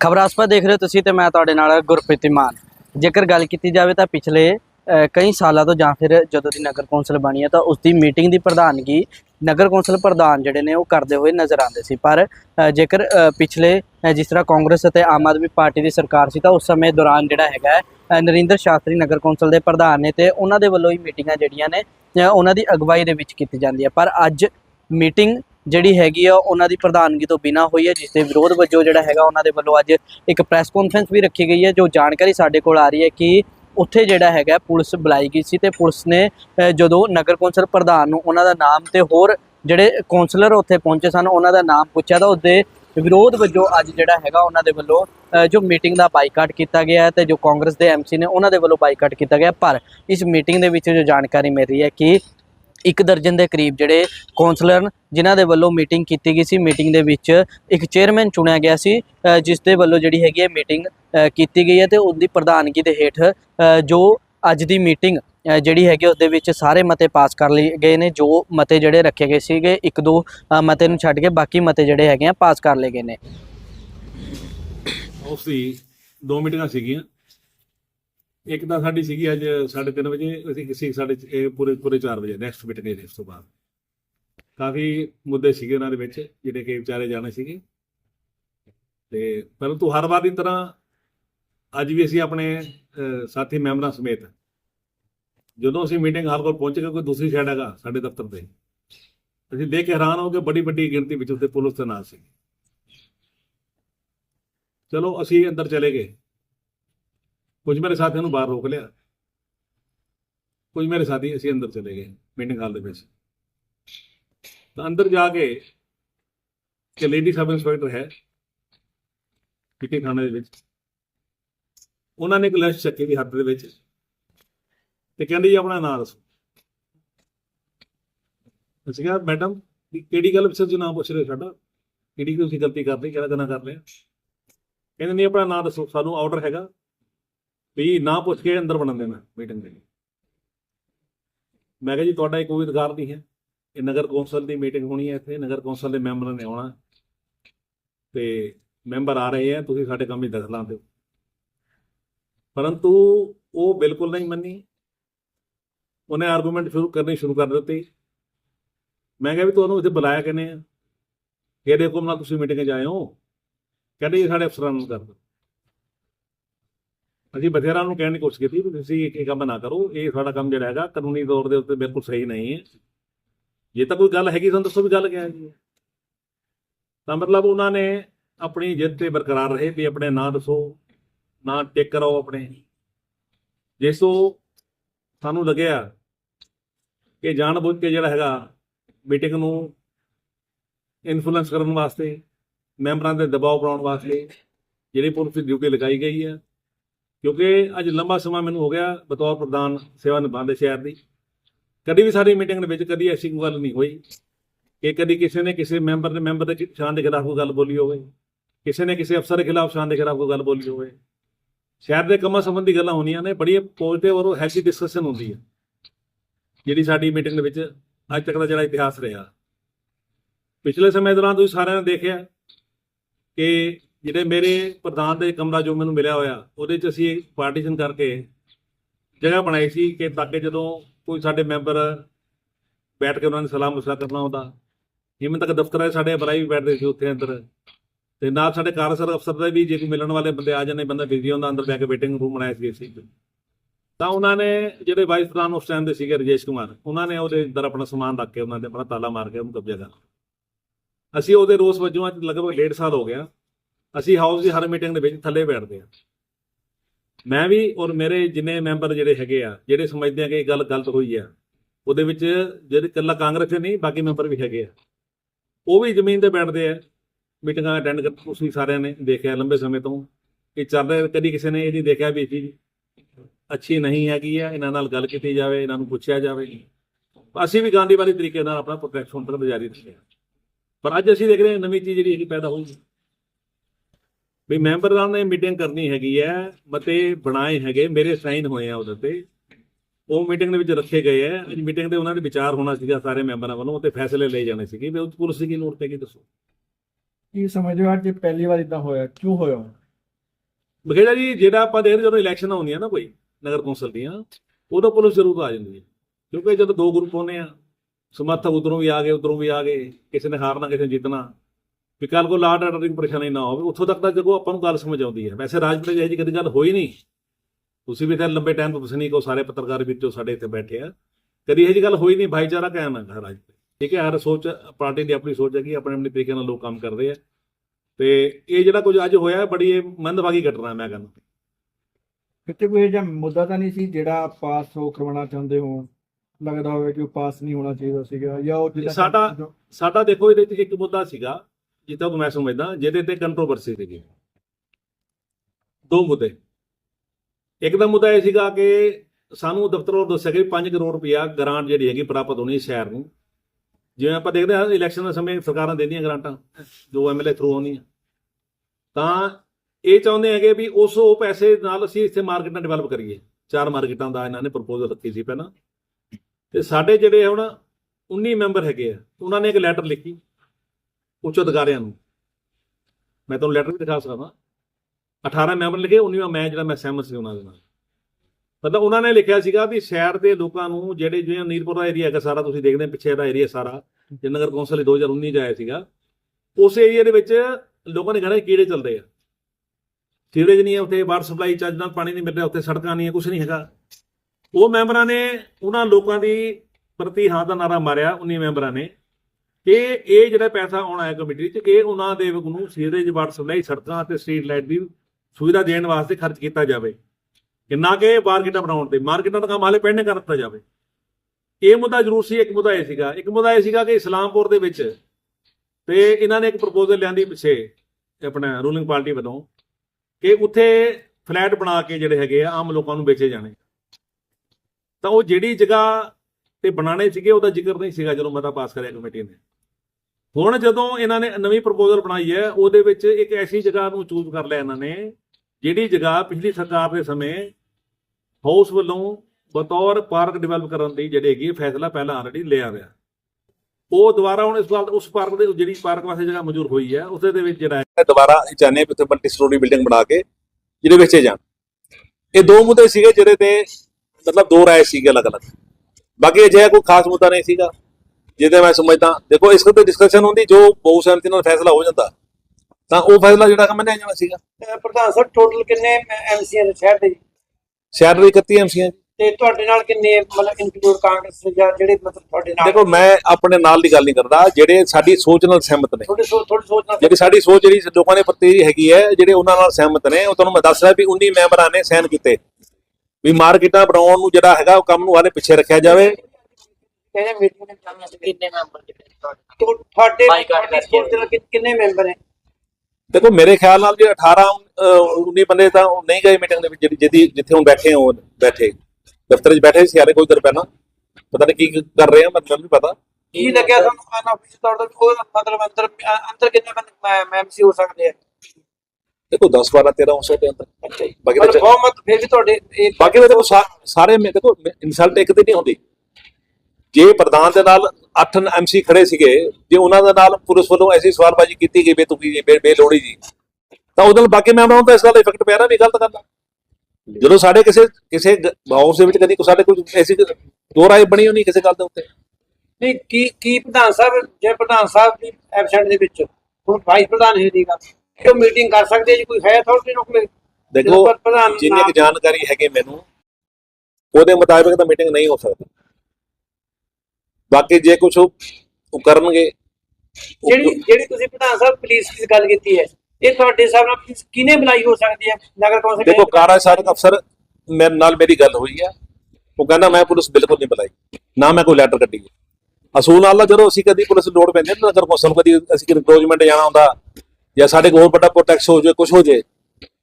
ਖਬਰਾਸਪਾ ਦੇਖ ਰਹੇ ਹੋ ਤੁਸੀਂ ਤੇ ਮੈਂ ਤੁਹਾਡੇ ਨਾਲ ਗੁਰਪ੍ਰੀਤ ਮਾਨ। ਜੇਕਰ ਗੱਲ ਕੀਤੀ ਜਾਵੇ ਤਾਂ ਪਿਛਲੇ ਕਈ ਸਾਲਾਂ ਤੋਂ ਜਾਂ ਫਿਰ ਜਦੋਂ ਦੀ ਨਗਰ ਕੌਂਸਲ ਬਣੀ ਹੈ ਤਾਂ ਉਸ ਦੀ ਮੀਟਿੰਗ ਦੀ ਪ੍ਰਧਾਨਗੀ ਨਗਰ ਕੌਂਸਲ ਪ੍ਰਧਾਨ ਜਿਹੜੇ ਨੇ ਉਹ ਕਰਦੇ ਹੋਏ ਨਜ਼ਰ ਆਉਂਦੇ ਸੀ। ਪਰ ਜੇਕਰ ਪਿਛਲੇ ਜਿਸ ਤਰ੍ਹਾਂ ਕਾਂਗਰਸ ਅਤੇ ਆਮ ਆਦਮੀ ਪਾਰਟੀ ਦੀ ਸਰਕਾਰ ਸੀ ਤਾਂ ਉਸ ਸਮੇਂ ਦੌਰਾਨ ਜਿਹੜਾ ਹੈਗਾ ਨਰਿੰਦਰ ਸ਼ਾਸਤਰੀ ਨਗਰ ਕੌਂਸਲ ਦੇ ਪ੍ਰਧਾਨ ਨੇ ਤੇ ਉਹਨਾਂ ਦੇ ਵੱਲੋਂ ਹੀ ਮੀਟਿੰਗਾਂ ਜਿਹੜੀਆਂ ਨੇ ਉਹਨਾਂ ਦੀ ਅਗਵਾਈ ਦੇ ਵਿੱਚ ਕੀਤੀ ਜਾਂਦੀ ਹੈ। ਪਰ ਅੱਜ ਮੀਟਿੰਗ ਜਿਹੜੀ ਹੈਗੀ ਆ, ਉਹਨਾਂ ਦੀ ਪ੍ਰਧਾਨਗੀ ਤੋਂ ਬਿਨਾ ਹੋਈ ਹੈ ਜਿਸ ਦੇ ਵਿਰੋਧ ਵਜੋਂ ਜਿਹੜਾ ਹੈਗਾ, ਉਹਨਾਂ ਦੇ ਵੱਲੋਂ ਅੱਜ ਇੱਕ ਪ੍ਰੈਸ ਕਾਨਫਰੰਸ ਵੀ ਰੱਖੀ ਗਈ ਹੈ ਜੋ ਜਾਣਕਾਰੀ ਸਾਡੇ ਕੋਲ ਆ ਰਹੀ ਹੈ ਕਿ ਉੱਥੇ ਜਿਹੜਾ ਹੈਗਾ, ਪੁਲਿਸ ਬੁਲਾਈ ਗਈ ਸੀ ਤੇ ਪੁਲਿਸ ਨੇ ਜਦੋਂ ਨਗਰ ਕੌਂਸਲ ਪ੍ਰਧਾਨ ਨੂੰ ਉਹਨਾਂ ਦਾ ਨਾਮ ਤੇ ਹੋਰ ਜਿਹੜੇ ਕੌਂਸਲਰ ਉੱਥੇ ਪਹੁੰਚੇ ਸਨ, ਉਹਨਾਂ ਦਾ ਨਾਮ ਪੁੱਛਿਆ, ਤਾਂ ਉਸਦੇ ਵਿਰੋਧ ਵਜੋਂ ਅੱਜ ਜਿਹੜਾ ਹੈਗਾ, ਉਹਨਾਂ ਦੇ ਵੱਲੋਂ ਜੋ ਮੀਟਿੰਗ ਦਾ ਬਾਈਕਾਟ ਕੀਤਾ ਗਿਆ ਹੈ ਤੇ ਜੋ ਕਾਂਗਰਸ ਦੇ ਐਮਸੀ ਨੇ, ਉਹਨਾਂ ਦੇ ਵੱਲੋਂ ਬਾਈਕਾਟ ਕੀਤਾ ਗਿਆ ਪਰ ਇਸ ਮੀਟਿੰਗ ਦੇ ਵਿੱਚ ਜੋ ਜਾਣਕਾਰੀ ਮਿਲ ਰਹੀ ਹੈ ਕਿ ਇੱਕ ਦਰਜਨ ਦੇ ਕਰੀਬ ਜਿਹੜੇ ਕੌਂਸਲਰ ਜਿਨ੍ਹਾਂ ਦੇ ਵੱਲੋਂ ਮੀਟਿੰਗ ਕੀਤੀ ਗਈ ਸੀ। ਮੀਟਿੰਗ ਦੇ ਵਿੱਚ ਇੱਕ ਚੇਅਰਮੈਨ ਚੁਣਿਆ ਗਿਆ ਸੀ ਅ, ਜਿਸ ਦੇ ਵੱਲੋਂ ਜਿਹੜੀ ਹੈਗੀ ਹੈ ਮੀਟਿੰਗ ਕੀਤੀ ਗਈ ਹੈ ਤੇ ਉਹਦੀ ਪ੍ਰਧਾਨਗੀ ਦੇ ਹੇਠ ਜੋ ਅੱਜ ਦੀ ਮੀਟਿੰਗ ਜਿਹੜੀ ਹੈਗੀ ਉਸ ਦੇ ਵਿੱਚ ਸਾਰੇ ਮਤੇ ਪਾਸ ਕਰ ਲਏ ਗਏ ਨੇ ਜੋ ਮਤੇ ਜਿਹੜੇ ਰੱਖੇ ਗਏ ਸੀਗੇ ਇੱਕ ਦੋ ਮਤੇ ਨੂੰ ਛੱਡ ਕੇ ਬਾਕੀ ਮਤੇ ਜਿਹੜੇ ਹੈਗੇ ਆ ਪਾਸ ਕਰ ਲਏ ਗਏ ਨੇ। ਉਸ ਦੀ ਦੋ ਮੀਟਿੰਗਾਂ ਸੀਗੀਆਂ। ਇੱਕ ਤਾਂ ਸਾਡੀ ਸੀਗੀ ਅੱਜ 3:30 ਵਜੇ, ਅਸੀਂ ਕਿਸੇ ਸਾਡੇ ਇਹ ਪੂਰੇ ਪੂਰੇ 4 ਵਜੇ ਨੈਕਸਟ ਮੀਟਿੰਗ ਹੈ ਇਸ ਤੋਂ ਬਾਅਦ। ਕਾਫੀ ਮੁੱਦੇ ਸੀਗੇ ਉਹਨਾਂ ਦੇ ਵਿੱਚ, ਜਿਹੜੇ ਕਿ ਵਿਚਾਰੇ ਜਾਣੇ ਸੀਗੇ। ਤੇ ਪਰੰਤੂ ਹਰ ਵਾਰ ਦੀ ਤਰ੍ਹਾਂ ਅੱਜ ਵੀ ਅਸੀਂ ਆਪਣੇ ਸਾਥੀ ਮੈਂਬਰਾਂ ਸਮੇਤ ਜਦੋਂ ਅਸੀਂ ਮੀਟਿੰਗ ਹਾਲ ਕੋਲ ਪਹੁੰਚ ਗਏ, ਕੋਈ ਦੂਸਰੀ ਸਾਈਡ ਹੈਗਾ ਸਾਡੇ ਦਫ਼ਤਰ ਤੇ, ਅਸੀਂ ਦੇਖ ਕੇ ਹੈਰਾਨ ਹੋ ਗਏ, ਬੜੀ ਵੱਡੀ ਗਿਣਤੀ ਵਿੱਚ ਉੱਥੇ ਪੁਲਿਸ ਦੇ ਨਾਲ ਸੀ ਚਲੋ, ਅਸੀਂ ਅੰਦਰ ਚਲੇ ਗਏ। ਕੁਝ ਮੇਰੇ ਸਾਥੀਆਂ ਨੂੰ ਬਾਹਰ ਰੋਕ ਲਿਆ। ਕੁਝ ਮੇਰੇ ਸਾਥੀ ਅਸੀਂ ਅੰਦਰ ਚਲੇ ਗਏ ਮੀਟਿੰਗ ਹਾਲ ਦੇ ਵਿੱਚ। ਤਾਂ ਅੰਦਰ ਜਾ ਕੇ ਕਿ ਲੇਡੀ ਸਬ ਇੰਸਪੈਕਟਰ ਹੈ ਕਿਤੇ ਖਾਣੇ ਦੇ ਵਿੱਚ। ਉਹਨਾਂ ਨੇ ਇੱਕ ਲੈਸ਼ ਚੱਕੀ ਦੀ ਹੱਥ ਦੇ ਵਿੱਚ ਤੇ ਕਹਿੰਦੀ ਜੀ ਆਪਣਾ ਨਾਮ ਦੱਸੋ। ਅਸੀਂ ਕਿਹਾ, ਮੈਡਮ, ਵੀ ਕਿਹੜੀ ਗੱਲ ਵਿੱਚ ਤੁਸੀਂ ਨਾਮ ਪੁੱਛ ਰਹੇ ਹੋ ਸਾਡਾ? ਕਿਹੜੀ ਤੁਸੀਂ ਗਲਤੀ ਕਰ ਲਈ, ਕਿਹੜਾ ਗਨਾ ਕਰ ਲਿਆ? ਕਹਿੰਦੇ, ਨਹੀਂ, ਆਪਣਾ ਨਾਮ ਦੱਸੋ, ਸਾਨੂੰ ਆਰਡਰ ਹੈਗਾ। ਵੀ ਨਾ ਪੁੱਛ ਕੇ ਅੰਦਰ ਬਣਨ ਦੇਣਾ ਮੀਟਿੰਗ ਦੇ ਮੈਂ ਕਿਹਾ ਜੀ, ਤੁਹਾਡਾ ਇਹ ਕੋਈ ਅਧਿਕਾਰ ਨਹੀਂ ਹੈ। ਇਹ ਨਗਰ ਕੌਂਸਲ ਦੀ ਮੀਟਿੰਗ ਹੋਣੀ ਹੈ ਇੱਥੇ, ਨਗਰ ਕੌਂਸਲ ਦੇ ਮੈਂਬਰਾਂ ਨੇ ਆਉਣਾ। ਤੇ ਮੈਂਬਰ ਆ ਰਹੇ ਆ ਤੁਸੀਂ ਸਾਡੇ ਕੰਮ ਵਿੱਚ ਦਖਲਾਂ ਦਿਓ। ਪਰੰਤੂ ਉਹ ਬਿਲਕੁਲ ਨਹੀਂ ਮੰਨੀ। ਉਹਨੇ ਆਰਗੂਮੈਂਟ ਸ਼ੁਰੂ ਕਰਨੀ ਸ਼ੁਰੂ ਕਰ ਦਿੱਤੀ। ਮੈਂ ਕਿਹਾ ਵੀ ਤੁਹਾਨੂੰ ਇੱਥੇ ਬੁਲਾਇਆ ਕਿਨੇ ਆ? ਕਿਹਦੇ ਹੁਕਮ ਨਾਲ ਤੁਸੀਂ ਮੀਟਿੰਗ 'ਚ ਆਏ ਹੋ। ਕਹਿੰਦੇ ਜੀ, ਸਾਡੇ ਅਫਸਰਾਂ ਨੂੰ ਕਰ ਦਿਓ। ਅਸੀਂ ਬਥੇਰਾ ਨੂੰ ਕਹਿਣ ਦੀ ਕੋਸ਼ਿਸ਼ ਕੀਤੀ ਵੀ ਤੁਸੀਂ ਇਹ ਕੰਮ ਨਾ ਕਰੋ, ਇਹ ਸਾਡਾ ਕੰਮ ਜਿਹੜਾ ਹੈਗਾ, ਕਾਨੂੰਨੀ ਤੌਰ ਦੇ ਉੱਤੇ ਬਿਲਕੁਲ ਸਹੀ ਨਹੀਂ ਹੈ। ਜੇ ਤਾਂ ਕੋਈ ਗੱਲ ਹੈਗੀ, ਸਾਨੂੰ ਦੱਸੋ ਵੀ ਗੱਲ ਕਿਆ ਹੈਗੀ ਤਾਂ ਮਤਲਬ ਉਹਨਾਂ ਨੇ ਆਪਣੀ ਜਿੱਦ ਤੇ ਬਰਕਰਾਰ ਰਹੇ ਵੀ ਆਪਣੇ ਨਾਂ ਦੱਸੋ, ਨਾਂ ਟਿਕ ਕਰਾਓ ਆਪਣੇ। ਜਿਸ ਤੋਂ ਸਾਨੂੰ ਲੱਗਿਆ ਕਿ ਜਾਣ ਬੁੱਝ ਕੇ ਜਿਹੜਾ ਹੈਗਾ ਮੀਟਿੰਗ ਨੂੰ ਇਨਫਲੂਐਂਸ ਕਰਨ ਵਾਸਤੇ, ਮੈਂਬਰਾਂ ਦੇ ਦਬਾਅ ਬਣਾਉਣ ਵਾਸਤੇ ਜਿਹੜੀ ਪੁਲਿਸ ਦੀ ਡਿਊਟੀ ਲਗਾਈ ਗਈ ਹੈ ਕਿਉਂਕਿ ਅੱਜ ਲੰਬਾ ਸਮਾਂ ਮੈਨੂੰ ਹੋ ਗਿਆ ਬਤੌਰ ਪ੍ਰਧਾਨ ਸੇਵਾ ਨਿਭਾਉਂਦੇ ਸ਼ਹਿਰ ਦੀ। ਕਦੀ ਵੀ ਸਾਡੀ ਮੀਟਿੰਗ ਦੇ ਵਿੱਚ ਕਦੀ ਐਸੀ ਕੋਈ ਗੱਲ ਨਹੀਂ ਹੋਈ। ਕਿ ਕਦੀ ਕਿਸੇ ਨੇ ਕਿਸੇ ਮੈਂਬਰ ਨੇ ਮੈਂਬਰ ਦੇ ਸ਼ਾਨ ਦੇ ਖਿਲਾਫ ਕੋਈ ਗੱਲ ਬੋਲੀ ਹੋਵੇ। ਕਿਸੇ ਨੇ ਕਿਸੇ ਅਫਸਰ ਦੇ ਖਿਲਾਫ ਸ਼ਾਨ ਦੇ ਖਿਲਾਫ ਕੋਈ ਗੱਲ ਬੋਲੀ ਹੋਵੇ। ਸ਼ਹਿਰ ਦੇ ਕੰਮਾਂ ਸੰਬੰਧੀ ਗੱਲਾਂ ਹੋਣੀਆਂ ਨੇ, ਬੜੀ ਪੋਜ਼ਿਟਿਵ ਔਰ ਹੈਲਦੀ ਡਿਸਕਸ਼ਨ ਹੁੰਦੀ ਹੈ। ਜਿਹੜੀ ਸਾਡੀ ਮੀਟਿੰਗ ਦੇ ਵਿੱਚ ਅੱਜ ਤੱਕ ਦਾ ਜਿਹੜਾ ਇਤਿਹਾਸ ਰਿਹਾ। ਪਿਛਲੇ ਸਮੇਂ ਦੌਰਾਨ ਤੁਸੀਂ ਸਾਰਿਆਂ ਨੇ ਦੇਖਿਆ ਕਿ ਜਿਹੜੇ ਮੇਰੇ ਪ੍ਰਧਾਨ ਦੇ ਕਮਰਾ ਜੋ ਮੈਨੂੰ ਮਿਲਿਆ ਹੋਇਆ, ਉਹਦੇ 'ਚ ਅਸੀਂ ਪਾਰਟੀਸ਼ਨ ਕਰਕੇ ਜਗ੍ਹਾ ਬਣਾਈ ਸੀ ਕਿ ਤਾਂ ਕਿ ਜਦੋਂ ਕੋਈ ਸਾਡੇ ਮੈਂਬਰ ਬੈਠ ਕੇ ਉਹਨਾਂ ਨੇ ਸਲਾਮ ਮੁਸਲਾ ਕਰਨਾ ਹੁੰਦਾ, ਜਿਵੇਂ ਤੱਕ ਦਫ਼ਤਰ ਹੈ ਸਾਡੇ ਬਰਾਈ ਵੀ ਬੈਠਦੇ ਸੀ ਉੱਥੇ ਅੰਦਰ, ਤੇ ਨਾਲ ਸਾਡੇ ਕਾਰਸਰ ਅਫਸਰ ਦੇ ਵੀ ਜੇ ਕੋਈ ਮਿਲਣ ਵਾਲੇ ਬੰਦੇ ਆ ਜਾਂਦੇ, ਬੰਦਾ ਬਿਜ਼ੀ ਹੁੰਦਾ, ਅੰਦਰ ਬੈ ਕੇ ਵੇਟਿੰਗ ਰੂਮ ਬਣਾਇਆ ਸੀ ਅਸੀਂ। ਤਾਂ ਉਹਨਾਂ ਨੇ ਜਿਹੜੇ ਵਾਈਸ ਪ੍ਰਧਾਨ ਉਸ ਟਾਈਮ ਦੇ ਸੀਗੇ ਰਜੇਸ਼ ਕੁਮਾਰ, ਉਹਨਾਂ ਨੇ ਉਹਦੇ ਅੰਦਰ ਆਪਣਾ ਸਮਾਨ ਰੱਖ ਕੇ ਉਹਨਾਂ ਦੇ ਆਪਣਾ ਤਾਲਾ ਮਾਰ ਕੇ ਉਹਨੂੰ ਕਬਜ਼ਾ ਕਰ ਅਸੀਂ ਉਹਦੇ ਰੋਸ ਵਜੋਂ ਅੱਜ ਲਗਭਗ ਡੇਢ ਸਾਲ ਹੋ ਗਿਆ। ਅਸੀਂ ਹਾਊਸ ਦੀ ਹਰ ਮੀਟਿੰਗ ਦੇ ਵਿੱਚ ਥੱਲੇ ਬੈਠਦੇ ਆ ਮੈਂ ਵੀ ਔਰ ਮੇਰੇ ਜਿੰਨੇ ਮੈਂਬਰ ਜਿਹੜੇ ਹੈਗੇ ਆ, ਜਿਹੜੇ ਸਮਝਦੇ ਆ ਕਿ ਇਹ ਗੱਲ ਗਲਤ ਹੋਈ ਆ, ਉਹਦੇ ਵਿੱਚ ਜਿਹੜੇ ਇਕੱਲਾ ਕਾਂਗਰਸ ਦੇ ਨਹੀਂ, ਬਾਕੀ ਮੈਂਬਰ ਵੀ ਹੈਗੇ ਆ। ਉਹ ਵੀ ਜ਼ਮੀਨ ਤੇ ਬੈਠਦੇ ਆ, ਮੀਟਿੰਗਾਂ ਅਟੈਂਡ ਕਰ, ਤੁਸੀਂ ਸਾਰਿਆਂ ਨੇ ਦੇਖਿਆ ਲੰਬੇ ਸਮੇਂ ਤੋਂ। ਇਹ ਚੱਲ ਰਿਹਾ, ਕਦੀ ਕਿਸੇ ਨੇ ਇਹ ਨਹੀਂ ਦੇਖਿਆ ਵੀ ਜੀ, ਅੱਛੀ ਨਹੀਂ ਹੈਗੀ ਆ, ਇਹਨਾਂ ਨਾਲ ਗੱਲ ਕੀਤੀ ਜਾਵੇ, ਇਹਨਾਂ ਨੂੰ ਪੁੱਛਿਆ ਜਾਵੇ। ਅਸੀਂ ਵੀ ਗਾਂਧੀਵਾਦੀ ਤਰੀਕੇ ਨਾਲ ਆਪਣਾ ਪ੍ਰੋਟੈਕਸ਼ਨ ਤੱਕ ਜਾਰੀ ਰੱਖਿਆ ਪਰ ਅੱਜ ਅਸੀਂ ਦੇਖ ਰਹੇ ਹਾਂ ਨਵੀਂ ਚੀਜ਼ ਜਿਹੜੀ ਹੈਗੀ ਪੈਦਾ ਹੋਈ ਵੀ ਮੈਂਬਰਾਂ ਨੇ ਮੀਟਿੰਗ ਕਰਨੀ ਹੈਗੀ ਹੈ ਮਤੇ ਬਣਾਏ ਹੈਗੇ ਮੇਰੇ ਸਾਈਨ ਹੋਏ ਆ ਉਹਦੇ ਤੇ। ਉਹ ਮੀਟਿੰਗ ਦੇ ਵਿੱਚ ਰੱਖੇ ਗਏ ਆ। ਅੱਜ ਮੀਟਿੰਗ ਤੇ ਉਹਨਾਂ ਦੇ ਵਿਚਾਰ ਹੋਣਾ ਸੀਗਾ ਸਾਰੇ ਮੈਂਬਰਾਂ ਵੱਲੋਂ ਤੇ ਫੈਸਲੇ ਲਏ ਜਾਣੇ ਸੀਗੇ। ਵੀ ਉਹ ਪੁਲਿਸ ਦੀ ਕੀ ਲੋੜ ਪੈਗੀ ਦੱਸੋ। ਕੀ ਸਮਝਦੇ ਹੋ ਪਹਿਲੀ ਵਾਰ ਇਦਾਂ ਹੋਇਆ? ਕਿਉਂ ਹੋਇਆ? ਬਖੇੜਾ ਜੀ ਜਿਹੜਾ ਆਪਾਂ ਦੇਖਦੇ ਜਦੋਂ ਇਲੈਕਸ਼ਨ ਆਉਂਦੀਆਂ ਨਾ ਕੋਈ ਨਗਰ ਕੌਂਸਲ ਦੀਆਂ ਉਦੋਂ ਪੁਲਿਸ ਜ਼ਰੂਰ ਆ ਜਾਂਦੀ ਹੈ। ਕਿਉਂਕਿ ਜਦੋਂ ਦੋ ਗਰੁੱਪ ਹੁੰਦੇ ਆ ਸਮਰਥਕ ਉਧਰੋਂ ਵੀ ਆ ਗਏ ਉਧਰੋਂ ਵੀ ਆ ਗਏ ਕਿਸੇ ਨੇ ਹਾਰਨਾ ਕਿਸੇ ਨੇ ਜਿੱਤਣਾ। ਵੀ ਕੱਲ ਕੋ ਲਾਡ ਆਰਡਰ ਦੀ ਪਰੇਸ਼ਾਨੀ ਨਾ ਹੋਵੇ ਉੱਥੋਂ ਤੱਕ ਤਾਂ ਜਦੋਂ ਆਪਾਂ ਨੂੰ ਗੱਲ ਸਮਝ ਆਉਂਦੀ ਹੈ। ਵੈਸੇ ਰਾਜਪੁਰ ਜਿਹੀ ਕਦੀ ਗੱਲ ਹੋਈ ਨਹੀਂ। ਤੁਸੀਂ ਵੀ ਤਾਂ ਲੰਬੇ ਟਾਈਮ ਤੋਂ ਵਸਨੀਕ ਹੋ ਸਾਰੇ ਪੱਤਰਕਾਰ ਵਿੱਚੋਂ ਸਾਡੇ ਇੱਥੇ ਬੈਠੇ ਆ। ਕਦੀ ਇਹ ਜੀ ਗੱਲ ਹੋਈ ਨਹੀਂ ਭਾਈਚਾਰਾ ਕਾਇਮ ਹੈ ਰਾਜਪੁਰ। ਠੀਕ ਹੈ ਹਰ ਸੋਚ ਪਾਰਟੀ ਦੀ ਆਪਣੀ ਸੋਚ ਹੈ ਕਿ ਆਪਣੇ ਆਪਣੇ ਤਰੀਕੇ ਨਾਲ ਲੋਕ ਕੰਮ ਕਰਦੇ ਆ। ਤੇ ਇਹ ਜਿਹੜਾ ਕੁਝ ਅੱਜ ਹੋਇਆ ਬੜੀ ਇਹ ਮੰਦਭਾਗੀ ਘਟਨਾ ਮੈਂ ਕਹਿੰਦਾ। ਕਿਤੇ ਕੋਈ ਜਿਹਾ ਮੁੱਦਾ ਤਾਂ ਨਹੀਂ ਸੀ ਜਿਹੜਾ ਪਾਸ ਹੋ ਕਰਵਾਉਣਾ ਚਾਹੁੰਦੇ ਹੋ? ਲੱਗਦਾ ਹੋਵੇ ਕਿ ਉਹ ਪਾਸ ਨਹੀਂ ਹੋਣਾ ਚਾਹੀਦਾ ਸੀਗਾ ਜਾਂ ਉਹ ਸਾਡਾ- ਸਾਡਾ ਦੇਖੋ ਇਹਦੇ ਵਿੱਚ ਇੱਕ ਮੁੱਦਾ ਸੀਗਾ। ਜਿੱਦਾਂ ਮੈਂ ਸਮਝਦਾ, ਜਿਹਦੇ ਤੇ ਕੰਟਰੋਵਰਸੀ ਸੀਗੀ। ਦੋ ਮੁੱਦੇ। ਇੱਕ ਦਾ ਮੁੱਦਾ ਇਹ ਸੀਗਾ ਕਿ ਸਾਨੂੰ ਦਫ਼ਤਰ ਵੱਲੋਂ ਦੱਸਿਆ ਗਿਆ 5 ਕਰੋੜ ਰੁਪਇਆ ਗ੍ਰਾਂਟ ਜਿਹੜੀ ਹੈਗੀ ਪ੍ਰਾਪਤ ਹੋਣੀ ਸ਼ਹਿਰ ਨੂੰ। ਜਿਵੇਂ ਆਪਾਂ ਦੇਖਦੇ ਹਾਂ ਇਲੈਕਸ਼ਨ ਦੇ ਸਮੇਂ ਸਰਕਾਰਾਂ ਦਿੰਦੀਆਂ ਗ੍ਰਾਂਟਾਂ ਜੋ ਐਮਐਲਏ ਥਰੂ ਆਉਂਦੀਆਂ। ਤਾਂ ਇਹ ਚਾਹੁੰਦੇ ਹੈਗੇ ਵੀ ਉਸ ਉਹ ਪੈਸੇ ਨਾਲ ਅਸੀਂ ਇੱਥੇ ਮਾਰਕੀਟਾਂ ਡਿਵੈਲਪ ਕਰੀਏ। ਚਾਰ ਮਾਰਕੀਟਾਂ ਦਾ ਇਹਨਾਂ ਨੇ ਪ੍ਰਪੋਜ਼ਲ ਰੱਖੀ ਸੀ ਪਹਿਲਾਂ। ਤੇ ਸਾਡੇ ਜਿਹੜੇ ਹੁਣ 19 ਮੈਂਬਰ ਹੈਗੇ ਆ, ਉਹਨਾਂ ਨੇ ਇੱਕ ਲੈਟਰ ਲਿਖੀ। ਉੱਚ ਅਧਿਕਾਰੀਆਂ ਨੂੰ। ਮੈਂ ਤੁਹਾਨੂੰ ਲੈਟਰ ਵੀ ਦਿਖਾ ਸਕਦਾ। 18 ਮੈਂਬਰ ਲਿਖੇ 19ਵਾਂ ਮੈਂ ਜਿਹੜਾ ਮੈਂ ਸਹਿਮਤ ਸੀ ਉਹਨਾਂ ਦੇ ਨਾਲ। ਮਤਲਬ ਉਹਨਾਂ ਨੇ ਲਿਖਿਆ ਸੀਗਾ ਵੀ ਸ਼ਹਿਰ ਦੇ ਲੋਕਾਂ ਨੂੰ ਜਿਹੜੇ ਜਿਵੇਂ ਨੀਰਪੁਰ ਦਾ ਏਰੀਆ ਹੈਗਾ ਸਾਰਾ, ਤੁਸੀਂ ਦੇਖਦੇ ਹੋ ਪਿੱਛੇ ਦਾ ਏਰੀਆ ਸਾਰਾ ਜੇ ਨਗਰ ਕੌਂਸਲ 2019 ਚ ਆਇਆ ਸੀਗਾ। ਉਸ ਏਰੀਆ ਦੇ ਵਿੱਚ ਲੋਕਾਂ ਨੇ ਕਹਿੰਦੇ ਕੀੜੇ ਚੱਲਦੇ ਆ। ਸੀਵਰੇਜ ਨਹੀਂ ਹੈ ਉੱਥੇ ਵਾਟਰ ਸਪਲਾਈ ਚੱਜ ਨਾਲ ਪਾਣੀ ਨਹੀਂ ਮਿਲ ਰਿਹਾ, ਉੱਥੇ ਸੜਕਾਂ ਨਹੀਂ ਹੈ ਕੁਝ ਨਹੀਂ ਹੈਗਾ। ਉਹ ਮੈਂਬਰਾਂ ਨੇ ਉਹਨਾਂ ਲੋਕਾਂ ਦੀ ਪ੍ਰਤੀ ਹਾਂ ਦਾ ਨਾਰਾ ਮਾਰਿਆ 19 ਮੈਂਬਰਾਂ ਨੇ। ਕਿ ਇਹ ਜਿਹੜਾ ਪੈਸਾ ਆਉਣਾ ਹੈ ਕਮੇਟੀ 'ਚ ਕਿ ਉਹਨਾਂ ਦੇ ਨੂੰ ਸੀਵਰੇਜ ਵਾਟਰ ਸਪਲਾਈ ਸੜਕਾਂ ਅਤੇ ਸਟਰੀਟ ਲਾਈਟ ਦੀ ਸੁਵਿਧਾ ਦੇਣ ਵਾਸਤੇ ਖਰਚ ਕੀਤਾ ਜਾਵੇ। ਕਿ ਨਾ ਕਿ ਮਾਰਕੀਟਾਂ ਬਣਾਉਣ ਤੇ ਮਾਰਕੀਟਾਂ ਦਾ ਕੰਮ ਹਾਲੇ ਪਹਿਲੇ ਕਰ ਦਿੱਤਾ ਜਾਵੇ। ਇਹ ਮੁੱਦਾ ਜ਼ਰੂਰ ਸੀ, ਇੱਕ ਮੁੱਦਾ ਇਹ ਸੀਗਾ। ਇੱਕ ਮੁੱਦਾ ਇਹ ਸੀਗਾ ਕਿ ਇਸਲਾਮਪੁਰ ਦੇ ਵਿੱਚ ਤੇ ਇਹਨਾਂ ਨੇ ਇੱਕ ਪ੍ਰਪੋਜ਼ਲ ਲਿਆਂਦੀ ਪਿੱਛੇ, ਆਪਣਾ ਰੂਲਿੰਗ ਪਾਰਟੀ ਵੱਲੋਂ, ਕਿ ਉੱਥੇ ਫਲੈਟ ਬਣਾ ਕੇ ਜਿਹੜੇ ਹੈਗੇ ਆ, ਆਮ ਲੋਕਾਂ ਨੂੰ ਵੇਚੇ ਜਾਣੇ। ਤਾਂ ਉਹ ਜਿਹੜੀ ਜਗ੍ਹਾ ਤੇ ਬਣਾਣੇ ਸੀਗੇ, ਉਹਦਾ ਜ਼ਿਕਰ ਨਹੀਂ ਸੀਗਾ ਜਦੋਂ ਮਤਾ ਪਾਸ ਕਰਿਆ ਕਮੇਟੀ ਨੇ। ਹੁਣ ਜਦੋਂ ਇਹਨਾਂ ਨੇ ਨਵੀਂ ਪ੍ਰਪੋਜ਼ਲ ਬਣਾਈ ਹੈ, ਉਹਦੇ ਵਿੱਚ ਇੱਕ ਐਸੀ ਜਗ੍ਹਾ ਨੂੰ ਚੂਜ਼ ਕਰ ਲਿਆ ਇਹਨਾਂ ਨੇ, ਜਿਹੜੀ ਜਗ੍ਹਾ ਪਿਛਲੀ ਸਰਕਾਰ ਦੇ ਸਮੇਂ ਹਾਊਸ ਵੱਲੋਂ ਬਤੌਰ ਪਾਰਕ ਡਿਵੈਲਪ ਕਰਨ ਦੀ ਜਿਹੜੀ ਹੈਗੀ ਫੈਸਲਾ ਪਹਿਲਾਂ ਆਲਰੇਡੀ ਲਿਆ ਗਿਆ ਉਹ ਦੁਬਾਰਾ ਹੁਣ ਇਸ ਵਾਰ, ਉਸ ਪਾਰਕ ਦੇ ਜਿਹੜੀ ਪਾਰਕ ਵਾਸਤੇ ਜਗ੍ਹਾ ਮਨਜ਼ੂਰ ਹੋਈ ਹੈ, ਉਸਦੇ ਦੇ ਵਿੱਚ ਜਿਹੜਾ ਹੈ ਦੁਬਾਰਾ ਇਹ ਚਾਹੁੰਦੇ ਹਾਂ ਮਲਟੀ ਸਟੋਰੀ ਬਿਲਡਿੰਗ ਬਣਾ ਕੇ ਜਿਹਦੇ ਵੇਚੇ ਜਾਣ। ਇਹ ਦੋ ਮੁੱਦੇ ਸੀਗੇ ਜਿਹਦੇ ਤੇ ਮਤਲਬ ਦੋ ਰਾਏ ਸੀਗੇ ਅਲੱਗ-ਅਲੱਗ। ਬਾਕੀ ਅਜਿਹਾ ਕੋਈ ਖਾਸ ਮੁੱਦਾ ਨਹੀਂ ਸੀਗਾ। ਜਿਹਦੇ ਮੈਂ ਸਮਝਦਾ ਦੇਖੋ ਇਸ ਤੇ ਡਿਸਕਸ਼ਨ ਹੁੰਦੀ ਜੋ ਬਹੁ ਸਹਿਮਤੀ ਨਾਲ ਫੈਸਲਾ ਹੋ ਜਾਂਦਾ ਤਾਂ ਉਹ ਫੈਸਲਾ ਜਿਹੜਾ ਮੰਨਿਆ ਜਾਣਾ ਸੀਗਾ। ਪ੍ਰਧਾਨ ਸਾਹਿਬ ਟੋਟਲ ਕਿੰਨੇ ਐਮਸੀਆਂ ਦੇ ਸ਼ਹਿਰ ਦੇ? ਸ਼ਹਿਰ ਦੇ 31 ਐਮਸੀਆਂ ਤੇ ਤੁਹਾਡੇ ਨਾਲ ਕਿੰਨੇ ਮਤਲਬ ਇਨਕਲੂਡ ਕਾਂਗਰਸ ਜਾਂ ਜਿਹੜੇ ਮਤਲਬ ਤੁਹਾਡੇ ਨਾਲ? ਦੇਖੋ ਮੈਂ ਆਪਣੇ ਨਾਲ ਦੀ ਗੱਲ ਨਹੀਂ ਕਰਦਾ ਜਿਹੜੇ ਸਾਡੀ ਸੋਚ ਨਾਲ ਸਹਿਮਤ ਨੇ। ਥੋੜੀ ਸੋਚ ਥੋੜੀ ਸੋਚ ਨਾਲ ਜਿਹੜੀ ਸਾਡੀ ਸੋਚ ਜਿਹੜੀ ਲੋਕਾਂ ਦੇ ਪ੍ਰਤੀ ਹੈਗੀ ਹੈ ਜਿਹੜੇ ਉਹਨਾਂ ਨਾਲ ਸਹਿਮਤ ਨੇ ਉਹ ਤੁਹਾਨੂੰ ਮੈਂ ਦੱਸ ਰਿਹਾ ਵੀ 19 ਮੈਂਬਰਾਂ ਨੇ ਸਾਈਨ ਕੀਤੇ। ਵੀ ਮਾਰਕੀਟਾਂ ਬਣਾਉਣ ਨੂੰ ਜਿਹੜਾ ਹੈਗਾ ਉਹ ਕੰਮ ਨੂੰ ਹਾਲੇ ਪਿੱਛੇ ਰੱਖਿਆ ਜਾਵੇ। ਕਹਿੰਦੇ ਮੀਟਿੰਗ ਦੇ ਸੀ? ਕਿੰਨੇ ਮੈਂਬਰ ਦੇ ਵਿੱਚ ਤੁਹਾਡੇ? ਤੋ ਤੁਹਾਡੇ ਤੁਹਾਡੀ ਸੋਚ ਦੇ ਨਾਲ ਕਿ- ਕਿੰਨੇ ਮੈਂਬਰ ਹੈ ਦੇਖੋ ਮੇਰੇ ਖਿਆਲ ਨਾਲ ਜੇ 18 ਅਹ, 19 ਬੰਦੇ ਤਾਂ ਉਹ ਨਹੀਂ ਗਏ ਮੀਟਿੰਗ ਦੇ ਵਿੱਚ ਜਿਹੜੀ ਜਿਹਦੀ ਜਿੱਥੇ ਹੁਣ ਬੈਠੇ ਹੋ ਬੈਠੇ। ਦਫ਼ਤਰ 'ਚ ਬੈਠੇ ਸੀ ਸਾਰੇ ਕੋਈ ਦਰ ਪਹਿਲਾਂ। ਪਤਾ ਨਹੀਂ ਕੀ ਕਰ ਰਹੇ ਆ ਮੈਨੂੰ ਵੀ ਪਤਾ। ਕੀ ਲੱਗਿਆ ਤੁਹਾਨੂੰ ਅਨਆਫਿਸ ਤੌਰ ਤੇ ਕੋਈ ਮਤਲਬ ਅੰਦਰ ਅ- ਅੰਦਰ ਕਿੰਨੇ ਬੰਦੇ ਐਮਸੀ ਹੋ ਸਕਦੇ ਆ। ਦੇਖੋ 10 12 13 ਹੋ ਸਕਦੇ ਅੰਦਰ। ਅੱਛਾ ਜੀ। ਬਾਕੀ ਤਾਂ ਮਤਲਬ ਬਹੁਮਤ ਫਿਰ ਵੀ ਤੁਹਾਡੇ ਇਹ ਬਾਕੀ ਤਾਂ ਦੇਖੋ ਸਾ- ਸਾਰੇ ਮੇ- ਦੇਖੋ ਇਨਸਲਟ ਇੱਕ ਤੇ ਨਹੀਂ ਹੁੰਦੀ। ਜੇ ਪ੍ਰਧਾਨ ਦੇ ਨਾਲ 8 ਐਮਸੀ ਖੜੇ ਸੀਗੇ ਜੇ ਉਹਨਾਂ ਦੇ ਨਾਲ ਪੁਲਿਸ ਵੱਲੋਂ ਐਸੀ ਸਵਾਲਬਾਜ਼ੀ ਕੀਤੀ ਗਈ ਬੇਤੁਕੀ ਜੀ ਬੇ- ਬੇਲੋੜੀ ਜੀ ਤਾਂ ਉਹਦੇ ਨਾਲ ਬਾਕੀ ਮੈਂਬਰਾਂ ਨੂੰ ਤਾਂ ਇਸ ਗੱਲ ਦਾ ਇਫੈਕਟ ਪਿਆ ਨਾ ਵੀ ਗਲਤ ਗੱਲ ਆ। ਜਦੋਂ ਸਾਡੇ ਕਿਸੇ ਕਿਸੇ ਹਾਊਸ ਦੇ ਵਿੱਚ ਕਦੀ ਕੋਈ ਸਾਡੇ ਕੋਈ ਐਸੀ ਦੋ ਰਾਏ ਬਣੀ ਹੋਣੀ ਕਿਸੇ ਗੱਲ ਦੇ ਉੱਤੇ। ਨਹੀਂ ਕੀ ਕੀ ਪ੍ਰਧਾਨ ਸਾਹਿਬ ਜੇ ਪ੍ਰਧਾਨ ਸਾਹਿਬ ਦੀ ਐਬਸੈਂਟ ਦੇ ਵਿੱਚ ਹੁਣ ਵਾਈਸ ਪ੍ਰਧਾਨ ਹੈ ਦੀਗਾ ਕਿ ਮੀਟਿੰਗ ਕਰ ਸਕਦੇ ਜੀ? ਕੋਈ ਹੈ ਅਥਾਰਟੀ ਨੂੰ ਕੋਈ ਦੇਖੋ ਜਿੰਨੀ ਜਾਣਕਾਰੀ ਹੈਗੀ ਮੈਨੂੰ ਉਹਦੇ ਮੁਤਾਬਿਕ ਤਾਂ ਮੀਟਿੰਗ ਨਹੀਂ ਹੋ ਸਕਦੀ। ਬਾਕੀ ਜੇ ਕੁਝ ਉਹ ਕਰਨਗੇ ਜਿਹੜੀ ਜਿਹੜੀ ਤੁਸੀਂ ਪ੍ਰਧਾਨ ਸਾਹਿਬ ਪੁਲਿਸ ਦੀ ਗੱਲ ਕੀਤੀ ਹੈ ਇਹ ਤੁਹਾਡੇ ਹਿਸਾਬ ਨਾਲ ਪੁਲਿਸ ਕਿਹਨੇ ਬੁਲਾਈ ਹੋ ਸਕਦੀ ਹੈ? ਨਗਰ ਕੌਂਸਲ ਦੇਖੋ ਕਾਰਾ ਸਾਰਕ ਅਫਸਰ ਮੇਰੇ ਨਾਲ ਮੇਰੀ ਗੱਲ ਹੋਈ ਹੈ। ਉਹ ਕਹਿੰਦਾ ਮੈਂ ਪੁਲਿਸ ਬਿਲਕੁਲ ਨਹੀਂ ਬੁਲਾਈ। ਨਾ ਮੈਂ ਕੋਈ ਲੈਟਰ ਕੱਢੀ ਅਸੂਲ ਨਾਲ ਜਦੋਂ ਅਸੀਂ ਕਦੀ ਪੁਲਿਸ ਲੋੜ ਪੈਂਦੀ ਹੈ ਨਾ ਨਗਰ ਕੌਂਸਲ ਕਦੀ ਅਸੀਂ ਰਿਕਰੂਟਮੈਂਟ ਜਾਣਾ ਹੁੰਦਾ ਜਾਂ ਸਾਡੇ ਕੋਲ ਵੱਡਾ ਪ੍ਰੋਟੈਕਸ ਹੋ ਜਾਏ ਕੁਝ ਹੋ ਜਾਏ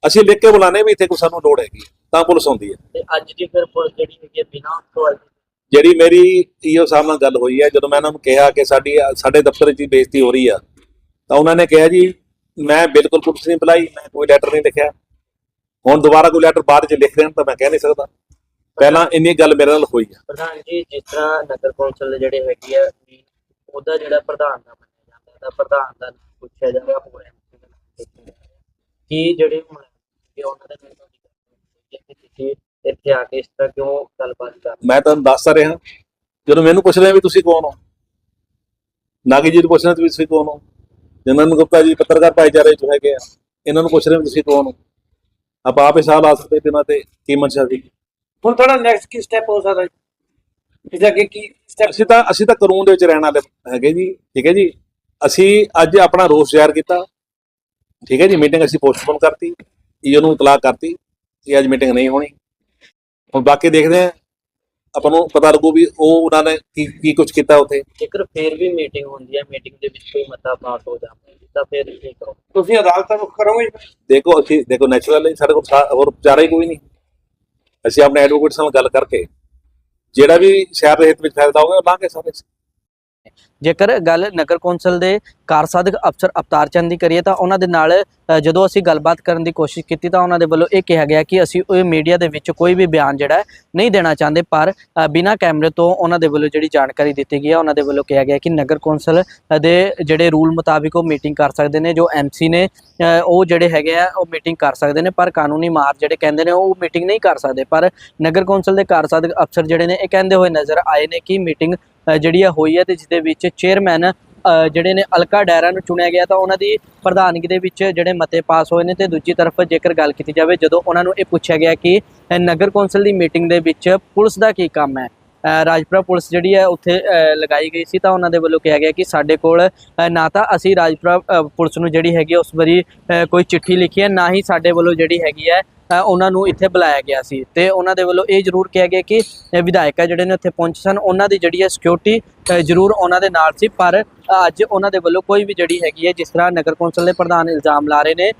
ਅਸੀਂ ਲਿਖ ਕੇ ਬੁਲਾਣੇ ਵੀ ਇੱਥੇ ਕੋਈ ਸਾਨੂੰ ਲੋੜ ਹੈਗੀ ਹੈ, ਤਾਂ ਪੁਲਿਸ ਆਉਂਦੀ ਹੈ। ਤੇ ਅੱਜ ਦੀ ਫਿਰ ਪੁਲਿਸ ਜਿਹੜੀ ਹੈਗੀ ਬਿਨਾਂ ਅਥਾਰਟੀ ਜਿਹੜੀ ਮੇਰੀ ਈਓ ਸਾਹਿਬ ਨਾਲ ਗੱਲ ਹੋਈ ਹੈ, ਜਦੋਂ ਮੈਂ ਉਹਨਾਂ ਨੂੰ ਕਿਹਾ ਕਿ ਸਾਡੀ, ਸਾਡੇ ਦਫ਼ਤਰ 'ਚ ਬੇਇੱਜ਼ਤੀ ਹੋ ਰਹੀ ਆ, ਤਾਂ ਉਹਨਾਂ ਨੇ ਕਿਹਾ ਜੀ, ਮੈਂ ਬਿਲਕੁਲ ਪੁਲਿਸ ਨਹੀਂ ਬੁਲਾਈ, ਮੈਂ ਕੋਈ ਲੈਟਰ ਨਹੀਂ ਲਿਖਿਆ। ਹੁਣ ਦੁਬਾਰਾ ਕੋਈ ਲੈਟਰ ਬਾਅਦ 'ਚ ਲਿਖ ਦੇਣ ਤਾਂ ਮੈਂ ਕਹਿ ਨਹੀਂ ਸਕਦਾ। ਪਹਿਲਾਂ ਇੰਨੀ ਗੱਲ ਮੇਰੇ ਨਾਲ ਹੋਈ ਆ। ਪ੍ਰਧਾਨ ਜੀ, ਜਿਸ ਤਰ੍ਹਾਂ ਨਗਰ ਕੌਂਸਲ ਦੇ ਜਿਹੜੇ ਹੈਗੇ ਆ ਉਹਦਾ ਜਿਹੜਾ ਪ੍ਰਧਾਨ ਦਾ ਮੰਨਿਆ ਜਾਂਦਾ ਤਾਂ ਪ੍ਰਧਾਨ ਦਾ ਪੁੱਛਿਆ ਜਾਂਦਾ ਹੋਰ ਕੀ ਜਿਹੜੇ ਉਹਨਾਂ ਦੇ ਨਾਲ ਤੁਹਾਡੀ ਤੁਸੀਂ ਇੱਥੇ ਆ ਕੇ ਇਸ ਤਰ੍ਹਾਂ ਕਿਉਂ ਗੱਲਬਾਤ ਕਰ ਰਹੇ ਮੈਂ ਤੁਹਾਨੂੰ ਦੱਸ ਤਾਂ ਰਿਹਾ ਜਦੋਂ ਮੈਨੂੰ ਪੁੱਛ ਰਹੇ ਵੀ ਤੁਸੀਂ ਕੌਣ ਹੋ? ਨਾਗੀ ਜੀ ਨੂੰ ਪੁੱਛ ਰਹੇ ਵੀ ਤੁਸੀਂ ਕੌਣ ਹੋ? ਜਨਨ ਗੁਪਤਾ ਜੀ ਪੱਤਰਕਾਰ ਭਾਈਚਾਰੇ ਚ ਹੈਗੇ ਆ ਇਹਨਾਂ ਨੂੰ ਪੁੱਛ ਰਹੇ ਵੀ ਤੁਸੀਂ ਕੌਣ ਹੋ? ਆਪ ਆਪੇ ਸਾਹ ਲਾ ਸਕਦੇ ਬਿਨਾਂ ਤੇ ਕੀ ਮਨਸ਼ਾ ਸੀ ਹੁਣ ਤੁਹਾਡਾ ਨੈਕਸਟ ਕੀ ਸਟੈਪ ਹੋ ਸਕਦਾ ਇਸ ਦਾ ਅੱਗੇ ਕੀ ਸਟੈਪ ਅਸੀਂ ਤਾਂ ਅਸੀਂ ਤਾਂ ਕਾਨੂੰਨ ਦੇ ਵਿੱਚ ਰਹਿਣ ਵਾਲੇ ਹੈਗੇ ਜੀ ਠੀਕ ਹੈ ਜੀ? ਅਸੀਂ ਅੱਜ ਆਪਣਾ ਰੋਸ ਜ਼ਾਹਿਰ ਕੀਤਾ। ਠੀਕ ਹੈ ਜੀ ਮੀਟਿੰਗ ਅਸੀਂ ਪੋਸਟਪੋਨ ਕਰਤੀ ਈਓ ਨੂੰ ਇਤਲਾਹ ਕਰਤੀ ਕਿ ਅੱਜ ਮੀਟਿੰਗ ਨਹੀਂ ਹੋਣੀ। ਹੁਣ ਬਾਕੀ ਦੇਖਦੇ ਹਾਂ। ਆਪਾਂ ਨੂੰ ਪਤਾ ਲੱਗੂ ਵੀ ਉਹ ਉਹਨਾਂ ਨੇ ਕੀ ਕੀ ਕੁਝ ਕੀਤਾ ਉੱਥੇ। ਜੇਕਰ ਫੇਰ ਵੀ ਮੀਟਿੰਗ ਹੁੰਦੀ ਹੈ ਮੀਟਿੰਗ ਦੇ ਵਿੱਚ ਕੋਈ ਮਤਾ ਪਾਸ ਹੋ ਜਾਂਦਾ ਹੈ ਤਾਂ ਫਿਰ ਕੀ ਕਰੋ ਤੁਸੀਂ ਅਦਾਲਤਾਂ ਨੂੰ ਕਰੋਗੇ? ਦੇਖੋ ਅਸੀਂ ਦੇਖੋ ਨੈਚੁਰਲ ਸਾਡੇ ਕੋਲ ਸਾ- ਹੋਰ ਚਾਰਾ ਹੀ ਕੋਈ ਨਹੀਂ। ਅਸੀਂ ਆਪਣੇ ਐਡਵੋਕੇਟਸ ਨਾਲ ਗੱਲ ਕਰਕੇ ਜਿਹੜਾ ਵੀ ਸ਼ਹਿਰ ਦੇ ਹਿੱਤ ਵਿੱਚ ਫਾਇਦਾ ਹੋਵੇ ਉਹ ਲਾਂਗੇ ਸਾਰੇ। ਜੇਕਰ ਗੱਲ ਨਗਰ ਕੌਂਸਲ ਦੇ ਕਾਰਜਸਾਧਕ ਅਫਸਰ ਅਵਤਾਰ ਚੰਦ ਦੀ ਕਰੀਏ ਤਾਂ ਉਹਨਾਂ ਦੇ ਨਾਲ ਜਦੋਂ ਅਸੀਂ ਗੱਲਬਾਤ ਕਰਨ ਦੀ ਕੋਸ਼ਿਸ਼ ਕੀਤੀ ਤਾਂ ਉਹਨਾਂ ਦੇ ਵੱਲੋਂ ਇਹ ਕਿਹਾ ਗਿਆ ਕਿ ਅਸੀਂ ਉਹ ਮੀਡੀਆ ਦੇ ਵਿੱਚ ਕੋਈ ਵੀ ਬਿਆਨ ਜਿਹੜਾ ਨਹੀਂ ਦੇਣਾ ਚਾਹੁੰਦੇ, ਪਰ ਬਿਨਾਂ ਕੈਮਰੇ ਤੋਂ ਉਹਨਾਂ ਦੇ ਵੱਲੋਂ ਜਿਹੜੀ ਜਾਣਕਾਰੀ ਦਿੱਤੀ ਗਈ ਹੈ, ਉਹਨਾਂ ਦੇ ਵੱਲੋਂ ਕਿਹਾ ਗਿਆ ਕਿ ਨਗਰ ਕੌਂਸਲ ਦੇ ਜਿਹੜੇ ਰੂਲ ਮੁਤਾਬਿਕ ਉਹ ਮੀਟਿੰਗ ਕਰ ਸਕਦੇ ਨੇ, ਜੋ ਐਮਸੀ ਨੇ ਉਹ ਜਿਹੜੇ ਹੈਗੇ ਆ, ਉਹ ਮੀਟਿੰਗ ਕਰ ਸਕਦੇ ਨੇ, ਪਰ ਕਾਨੂੰਨੀ ਮਾਰ ਜਿਹੜੇ ਕਹਿੰਦੇ ਨੇ ਉਹ ਮੀਟਿੰਗ ਨਹੀਂ ਕਰ ਸਕਦੇ। ਪਰ ਨਗਰ ਕੌਂਸਲ ਦੇ ਕਾਰਜਸਾਧਕ ਅਫਸਰ ਜਿਹੜੇ ਨੇ, ਇਹ ਕਹਿੰਦੇ ਹੋਏ ਨਜ਼ਰ ਆਏ ਨੇ ਕਿ ਮੀਟਿੰਗ ਜਿਹੜੀ ਆ ਹੋਈ ਹੈ ਤੇ ਜਿਸ ਦੇ ਵਿੱਚ ਚੇਅਰਮੈਨ ਅ, ਜਿਹੜੇ ਨੇ ਅਲਕਾ ਡੈਰਾ ਨੂੰ ਚੁਣਿਆ ਗਿਆ ਤਾਂ ਉਹਨਾਂ ਦੀ ਪ੍ਰਧਾਨਗੀ ਦੇ ਵਿੱਚ ਜਿਹੜੇ ਮਤੇ ਪਾਸ ਹੋਏ ਨੇ ਤੇ ਦੂਜੀ ਤਰਫ ਜੇਕਰ ਗੱਲ ਕੀਤੀ ਜਾਵੇ ਜਦੋਂ ਉਹਨਾਂ ਨੂੰ ਇਹ ਪੁੱਛਿਆ ਗਿਆ ਕਿ ਨਗਰ ਕੌਂਸਲ ਦੀ ਮੀਟਿੰਗ ਦੇ ਵਿੱਚ ਪੁਲਿਸ ਦਾ ਕੀ ਕੰਮ ਹੈ ਰਾਜਪੁਰਾ ਪੁਲਿਸ ਜਿਹੜੀ ਹੈ ਉੱਥੇ ਲਗਾਈ ਗਈ ਸੀ ਤਾਂ ਉਹਨਾਂ ਦੇ ਵੱਲੋਂ ਕਿਹਾ ਗਿਆ ਕਿ ਸਾਡੇ ਕੋਲ ਨਾ ਤਾਂ ਅਸੀਂ ਰਾਜਪੁਰਾ ਪੁਲਿਸ ਨੂੰ ਜਿਹੜੀ ਹੈਗੀ ਉਸ ਵਾਰੀ ਕੋਈ ਚਿੱਠੀ ਲਿਖੀ ਹੈ ਨਾ ਹੀ ਸਾਡੇ ਵੱਲੋਂ ਜਿਹੜੀ ਹੈਗੀ ਹੈ ਉਹਨਾਂ ਨੂੰ ਇੱਥੇ ਬੁਲਾਇਆ ਗਿਆ ਸੀ। ਤੇ ਉਹਨਾਂ ਦੇ ਵੱਲੋਂ ਇਹ ਜ਼ਰੂਰ ਕਿਹਾ ਗਿਆ ਕਿ ਅ, ਜਿਹੜੇ ਨੇ ਉੱਥੇ ਪਹੁੰਚੇ ਸਨ ਉਹਨਾਂ ਦੀ ਜਿਹੜੀ ਹੈ ਸਿਕਿਉਰਿਟੀ ਜ਼ਰੂਰ ਉਹਨਾਂ ਦੇ ਨਾਲ ਸੀ ਪਰ ਅੱਜ ਉਹਨਾਂ ਦੇ ਵੱਲੋਂ ਕੋਈ ਵੀ ਜਿਹੜੀ ਹੈਗੀ ਹੈ ਜਿਸ ਤਰ੍ਹਾਂ ਨਗਰ ਕੌਂਸਲ ਦੇ ਪ੍ਰਧਾਨ ਇਲਜ਼ਾਮ ਲਾ ਰਹੇ ਨੇ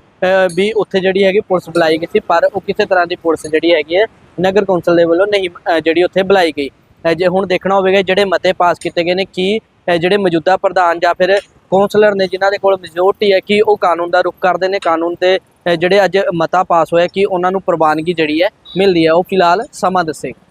ਵੀ ਉੱਥੇ ਜਿਹੜੀ ਹੈਗੀ ਪੁਲਿਸ ਬੁਲਾਈ ਗਈ ਸੀ ਪਰ ਉਹ ਕਿਸੇ ਤਰ੍ਹਾਂ ਦੀ ਪੁਲਿਸ ਜਿਹੜੀ ਹੈਗੀ ਹੈ ਨਗਰ ਕੌਂਸਲ ਦੇ ਵੱਲੋਂ ਨਹੀਂ ਜਿਹੜੀ ਉੱਥੇ ਬੁਲਾਈ ਗਈ। ਜੇ ਹੁਣ ਦੇਖਣਾ ਹੋਵੇਗਾ ਜਿਹੜੇ ਮਤੇ ਪਾਸ ਕੀਤੇ ਗਏ ਨੇ ਕੀ ਜਿਹੜੇ ਮੌਜੂਦਾ ਪ੍ਰਧਾਨ ਜਾਂ ਫਿਰ ਕੌਂਸਲਰ ਨੇ ਜਿਨ੍ਹਾਂ ਦੇ ਕੋਲ ਮੈਜੋਰਟੀ ਹੈ ਕਿ ਉਹ ਕਾਨੂੰਨ ਦਾ ਰੁਖ ਕਰਦੇ ਨੇ, ਕਾਨੂੰਨ ਤੇ ਜਿਹੜੇ ਅੱਜ ਮਤਾ ਪਾਸ ਹੋਇਆ ਕਿ ਉਹਨਾਂ ਨੂੰ ਪ੍ਰਵਾਨਗੀ ਜਿਹੜੀ ਹੈ ਮਿਲਦੀ ਹੈ। ਉਹ ਫਿਲਹਾਲ ਸਮਾਂ ਦੱਸੇਗਾ